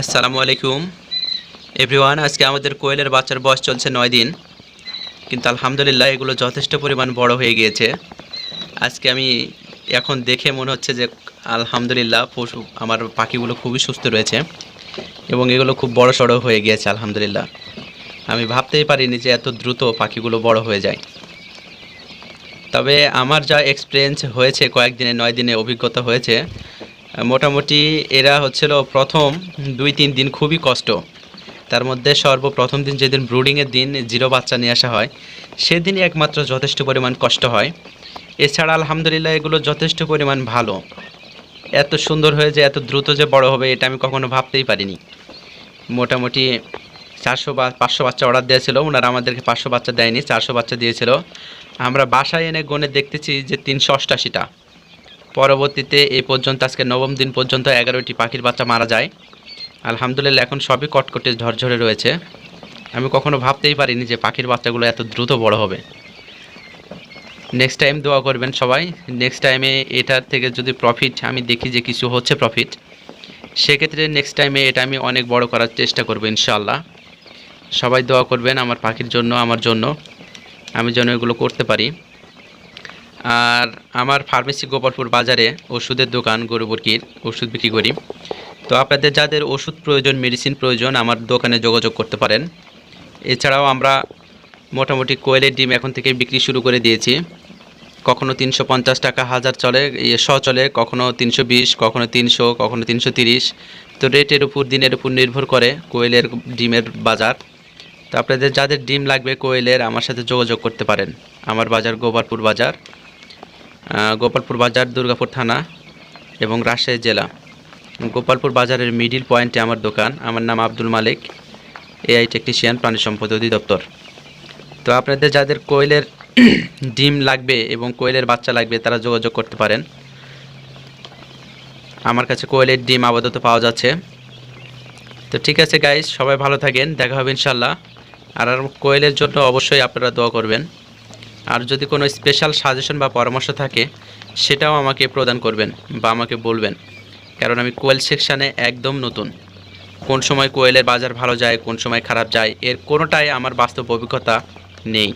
আসসালামু আলাইকুম। এভরিওয়ান, আজকে আমাদের কোয়েলের বাচ্চার বয়স চলছে নয় দিন। কিন্তু আলহামদুলিল্লাহ এগুলো যথেষ্ট পরিমাণ বড় হয়ে গিয়েছে। আজকে আমি এখন দেখে মনে হচ্ছে যে আলহামদুলিল্লাহ পশু, আমার পাখিগুলো খুবই সুস্থ রয়েছে এবং এগুলো খুব বড় সড়ো হয়ে গিয়েছে, আলহামদুলিল্লাহ। আমি ভাবতেই পারিনি যে এত দ্রুত পাখিগুলো বড় হয়ে যায়। তবে আমার যা এক্সপিরিয়েন্স হয়েছে, কয়েকদিনে, নয় দিনে অভিজ্ঞতা হয়েছে মোটামুটি এরা হচ্ছিল প্রথম দুই, তিন দিন খুবই কষ্ট। তার মধ্যে সর্বপ্রথম দিন যেদিন ব্রুডিংয়ের দিন জিরো বাচ্চা নিয়ে আসা হয়, সেদিনই একমাত্র যথেষ্ট পরিমাণ কষ্ট হয়। এছাড়া আলহামদুলিল্লাহ এগুলো যথেষ্ট পরিমাণ ভালো। এত সুন্দর হয়ে যে, এত দ্রুত যে বড় হবে, এটা আমি কখনো ভাবতেই পারিনি। মোটামুটি চারশো বা পাঁচশো বাচ্চা অর্ডার দিয়েছিল, ওনারা আমাদেরকে পাঁচশো বাচ্চা দেয়নি, চারশো বাচ্চা দিয়েছিল। আমরা বাসায় এনে গনে দেখতেছি যে তিনশো অষ্টাশিটা। পরবর্তীতে এই পর্যন্ত, আজকে নবম দিন পর্যন্ত এগারোটি পাখির বাচ্চা মারা যায়। আলহামদুলিল্লাহ, এখন সবই কটকটে ঝরঝরে রয়েছে। আমি কখনো ভাবতেই পারিনি যে পাখির বাচ্চাগুলো এত দ্রুত বড় হবে। নেক্সট টাইম দোয়া করবেন সবাই। নেক্সট টাইমে এটার থেকে যদি প্রফিট আমি দেখি যে কিছু হচ্ছে প্রফিট সেক্ষেত্রে নেক্সট টাইমে এটা আমি অনেক বড় করার চেষ্টা করব ইনশাল্লাহ সবাই দোয়া করবেন আমার পাখির জন্য, আমার জন্য। আমি যেন এগুলো করতে পারি। আর আমার ফার্মেসি গোপালপুর বাজারে ওষুধের দোকান, গরু মুরগির ওষুধ বিক্রি করি। তো আপনাদের যাদের ওষুধ প্রয়োজন মেডিসিন প্রয়োজন, আমার দোকানে যোগাযোগ করতে পারেন। এছাড়াও আমরা মোটামুটি কোয়েলের ডিম এখন থেকে বিক্রি শুরু করে দিয়েছি। কখনো তিনশো পঞ্চাশ টাকা হাজার চলে শ চলে, কখনো তিনশো বিশ, কখনো তিনশো কখনো তিনশো তিরিশ। তো রেটের উপর, দিনের উপর নির্ভর করে কোয়েলের ডিমের বাজার। তো আপনাদের যাদের ডিম লাগবে কোয়েলের, আমার সাথে যোগাযোগ করতে পারেন। আমার বাজার গোপালপুর বাজার। গোপালপুর বাজার, দুর্গাপুর থানা এবং রাজশাহী জেলা। গোপালপুর বাজারের মিডিল পয়েন্টে আমার দোকান। আমার নাম আব্দুল মালিক এআই টেকনিশিয়ান প্রাণী সম্পদ অধিদপ্তর। তো আপনাদের যাদের কোয়েলের ডিম লাগবে এবং কোয়েলের বাচ্চা লাগবে, তারা যোগাযোগ করতে পারেন। আমার কাছে কোয়েলের ডিম আপাতত পাওয়া যাচ্ছে। তো ঠিক আছে গাইজ সবাই ভালো থাকেন, দেখা হবে ইনশাল্লাহ আর আর কোয়েলের জন্য অবশ্যই আপনারা দোয়া করবেন। আর যদি কোনো স্পেশাল সাজেশন বা পরামর্শ থাকে, সেটাও আমাকে প্রদান করবেন বা আমাকে বলবেন। কারণ আমি কোয়েল সেকশানে একদম নতুন। কোন সময় কোয়েলের বাজার ভালো যায়, কোন সময় খারাপ যায়, এর কোনোটাই আমার বাস্তব অভিজ্ঞতা নেই।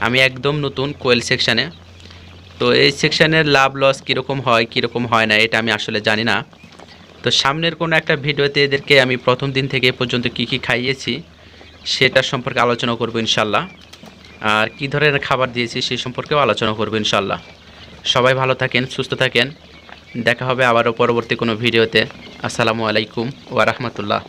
আমি একদম নতুন কোয়েল সেকশানে। তো এই সেকশানের লাভ লস কীরকম হয় কীরকম হয় না, এটা আমি আসলে জানি না। তো সামনের কোনো একটা ভিডিওতে এদেরকে আমি প্রথম দিন থেকে পর্যন্ত কী কী খাইয়েছি, সেটার সম্পর্কে আলোচনা করব ইনশাল্লাহ। আর কী ধরনের খাবার দিয়েছি সেই সম্পর্কেও আলোচনা করব ইনশাল্লাহ সবাই ভালো থাকেন, সুস্থ থাকেন। দেখা হবে আবারও পরবর্তী কোনো ভিডিওতে। আসসালামু আলাইকুম ওয়া রাহমাতুল্লাহ।